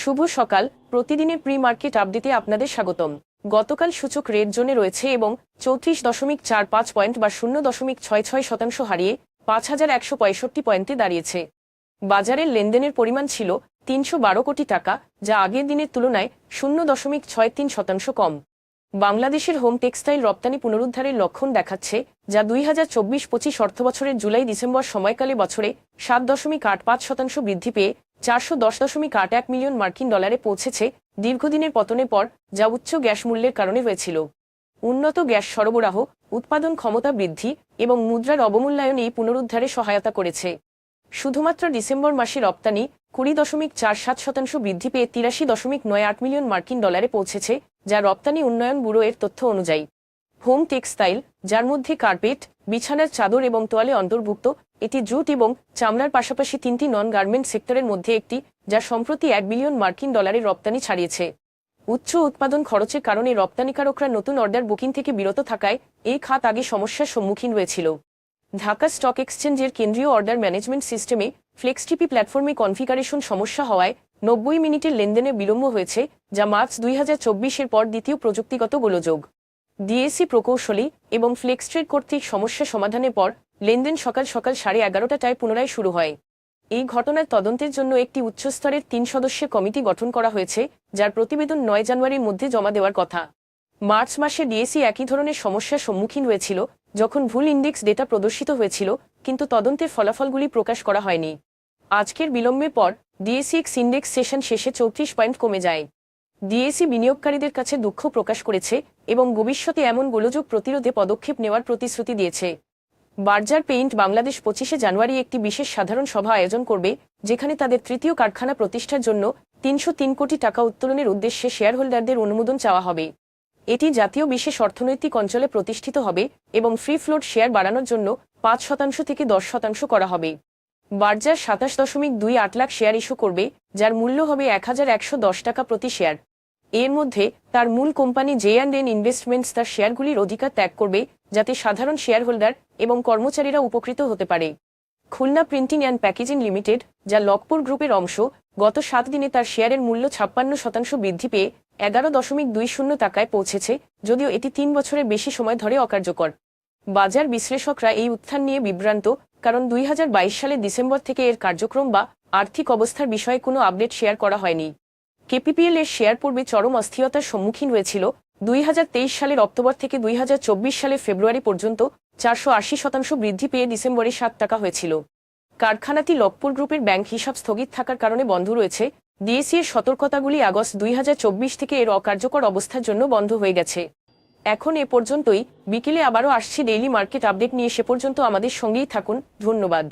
শুভ সকাল। প্রতিদিনের pre market আপডেটে আপনাদের স্বাগতম। গতকাল সূচক রেড জোনে রয়েছে এবং চৌত্রিশ দশমিক চার পাঁচ পয়েন্ট বা শূন্য দশমিক ছয় ছয় শতাংশ হারিয়ে পাঁচ হাজার একশো পঁয়ষট্টি পয়েন্টে দাঁড়িয়েছে। বাজারের লেনদেনের পরিমাণ ছিল তিনশো বারো কোটি টাকা, যা আগের দিনের তুলনায় শূন্য দশমিক ছয় তিন শতাংশ কম। বাংলাদেশের হোম টেক্সটাইল রপ্তানি পুনরুদ্ধারের লক্ষণ দেখাচ্ছে, যা দুই হাজার চব্বিশ পঁচিশ অর্থবছরের জুলাই ডিসেম্বর সময়কালে বছরে সাত দশমিক আট পাঁচ শতাংশ বৃদ্ধি পেয়ে চারশো দশ দশমিক আট এক মিলিয়ন মার্কিন ডলারে পৌঁছেছে দীর্ঘদিনের পতনের পর, যা উচ্চ গ্যাস মূল্যের কারণে হয়েছিল। উন্নত গ্যাস সরবরাহ, উৎপাদন ক্ষমতা বৃদ্ধি এবং মুদ্রার অবমূল্যায়ন এই পুনরুদ্ধারে সহায়তা করেছে। শুধুমাত্র ডিসেম্বর মাসে রপ্তানি, কুড়ি দশমিক চার সাত শতাংশ বৃদ্ধি পেয়ে তিরাশি দশমিক নয় আট মিলিয়ন মার্কিন ডলারে পৌঁছেছে, যা রপ্তানি উন্নয়ন ব্যুরো এর তথ্য অনুযায়ী। হোম টেক্সটাইল যার মধ্যে কার্পেট, বিছানার চাদর এবং তোয়ালে অন্তর্ভুক্ত, এটি জুট এবং চামড়ার পাশাপাশি তিনটি নন গার্মেন্ট সেক্টরের মধ্যে একটি, যা সম্প্রতি এক বিলিয়ন মার্কিন ডলারের রপ্তানি ছাড়িয়েছে। উচ্চ উৎপাদন খরচের কারণে রপ্তানিকারকরা নতুন অর্ডার বুকিং থেকে বিরত থাকায় এই খাত আগে সমস্যার সম্মুখীন হয়েছিল। ঢাকা স্টক এক্সচেঞ্জের কেন্দ্রীয় অর্ডার ম্যানেজমেন্ট সিস্টেমে ফ্লেক্সটিপি প্ল্যাটফর্মে কনফিগারেশন সমস্যা হওয়ায় নব্বই মিনিটের লেনদেনে বিলম্ব হয়েছে, যা মার্চ দুই হাজার পর দ্বিতীয় প্রযুক্তিগত গোলযোগ। ডিএসি প্রকৌশলী এবং ফ্লেক্সট্রেড কর্তৃক সমস্যা সমাধানের পর লেনদেন সকাল সকাল সাড়ে এগারোটাটায় পুনরায় শুরু হয়। এই ঘটনার তদন্তের জন্য একটি উচ্চস্তরের তিন সদস্যের কমিটি গঠন করা হয়েছে, যার প্রতিবেদন নয় জানুয়ারির মধ্যে জমা দেওয়ার কথা। মার্চ মাসে ডিএসি একই ধরনের সমস্যার সম্মুখীন হয়েছিল, যখন ভুল ইন্ডেক্স ডেটা প্রদর্শিত হয়েছিল, কিন্তু তদন্তের ফলাফলগুলি প্রকাশ করা হয়নি। আজকের বিলম্বের পর ডিএসিএক্স ইন্ডেক্স সেশন শেষে চৌত্রিশ পয়েন্ট কমে যায়। ডিএসি বিনিয়োগকারীদের কাছে দুঃখ প্রকাশ করেছে এবং ভবিষ্যতে এমন গোলযোগ প্রতিরোধে পদক্ষেপ নেওয়ার প্রতিশ্রুতি দিয়েছে। বার্জার পেইন্ট বাংলাদেশ পঁচিশে জানুয়ারি একটি বিশেষ সাধারণ সভা আয়োজন করবে, যেখানে তাদের তৃতীয় কারখানা প্রতিষ্ঠার জন্য তিনশো তিন কোটি টাকা উত্তোলনের উদ্দেশ্যে শেয়ারহোল্ডারদের অনুমোদন চাওয়া হবে। এটি জাতীয় বিশেষ অর্থনৈতিক অঞ্চলে প্রতিষ্ঠিত হবে এবং ফ্রি ফ্লোট শেয়ার বাড়ানোর জন্য পাঁচ শতাংশ থেকে দশ শতাংশ করা হবে। বার্জার সাতাশ দশমিক দুই আট লাখ শেয়ার ইস্যু করবে, যার মূল্য হবে এক হাজার একশো দশ টাকা প্রতি শেয়ার। এর মধ্যে তার মূল company J and N investments তার শেয়ারগুলির অধিকার ত্যাগ করবে, যাতে সাধারণ শেয়ার হোল্ডার এবং কর্মচারীরা উপকৃত হতে পারে। Khulna printing and packaging limited যা লকপুর গ্রুপের অংশ, গত সাত দিনে তার শেয়ারের মূল্য ছাপ্পান্ন শতাংশ বৃদ্ধি পেয়ে এগারো দশমিক দুই শূন্য টাকায় পৌঁছেছে, যদিও এটি তিন বছরের বেশি সময় ধরে অকার্যকর। বাজার বিশ্লেষকরা এই উত্থান নিয়ে বিভ্রান্ত, কারণ দুই হাজার বাইশ সালের ডিসেম্বর থেকে এর কার্যক্রম বা আর্থিক অবস্থার বিষয়ে কোনো আপডেট শেয়ার করা হয়নি। কেপিপিএল এর শেয়ার পূর্বে চরম অস্থিরতার সম্মুখীন হয়েছিল দুই হাজার তেইশ সালের অক্টোবর থেকে দুই সালের ফেব্রুয়ারি পর্যন্ত চারশো আশি শতাংশ বৃদ্ধি পেয়ে ডিসেম্বরে সাত টাকা হয়েছিল। কারখানাটি লকপুর গ্রুপের ব্যাংক হিসাব স্থগিত থাকার কারণে বন্ধ রয়েছে। ডিএসি এর সতর্কতাগুলি আগস্ট দুই হাজার চব্বিশ থেকে এর অকার্যকর অবস্থার জন্য বন্ধ হয়ে গেছে। এখন এ পর্যন্তই। বিকেলে আবারও আসছে ডেইলি মার্কেট আপডেট নিয়ে সে পর্যন্ত আমাদের সঙ্গেই থাকুন। ধন্যবাদ।